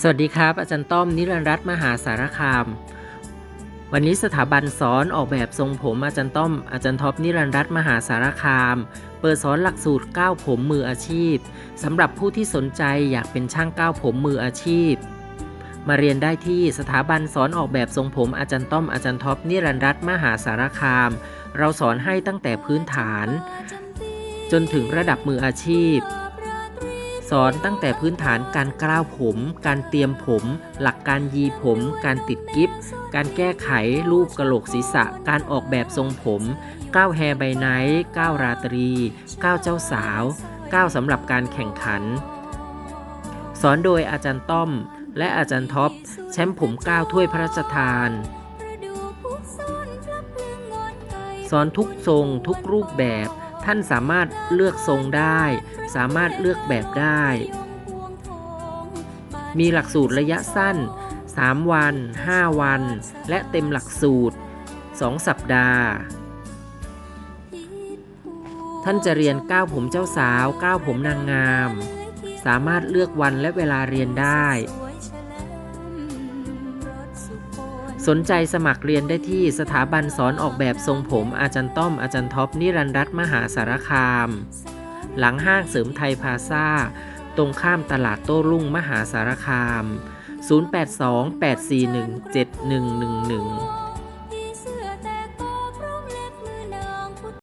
สวัสดีครับ อาจารย์ต้อมนิรันดร์รัตน์มหาสารคาม วันนี้สถาบันสอนออกแบบทรงผมอาจารย์ต้อม อาจารย์ท็อปนิรันดร์รัตน์มหาสารคาม เปิดสอนหลักสูตรก้าวผมมืออาชีพสำหรับผู้ที่สนใจอยากเป็นช่างก้าวผมมืออาชีพ มาเรียนได้ที่สถาบันสอนออกแบบทรงผมอาจารย์ต้อมอาจารย์ท็อปนิรันดร์รัตน์มหาสารคาม เราสอนให้ตั้งแต่พื้นฐาน จนถึงระดับมืออาชีพ สอนตั้งแต่พื้นฐานการกล้าวผม การเตรียมผม หลักการยีผม การติดกิฟต์การแก้ไขรูปกระโหลกศีรษะ การออกแบบทรงผมก้าวแฮร์ไบไนท์ก้าวราตรีก้าวเจ้าสาวก้าวสำหรับการแข่งขัน สอนโดยอาจารย์ต้อม และอาจารย์ท็อปแชมป์ผมก้าวถ้วยพระราชทานสอนทุกทรงทุกรูปแบบ ท่านสามารถเลือกทรงได้ สามารถเลือกแบบได้ มีหลักสูตรระยะสั้น 3 วัน 5 วัน และเต็มหลักสูตร 2 สัปดาห์ ท่านจะเรียนก้าวผมเจ้าสาวก้าวผมนางงาม สามารถเลือกวันและเวลาเรียนได้ สนใจสมัครเรียนได้ที่สถาบันสอนออกแบบทรงผมอาจารย์ต้อมอาจารย์ท็อปนิรันดร์รัตน์มหาสารคาม หลังห้างเสริมไทยพาซาตรงข้ามตลาดโต้รุ่งมหาสารคาม 082 841 7111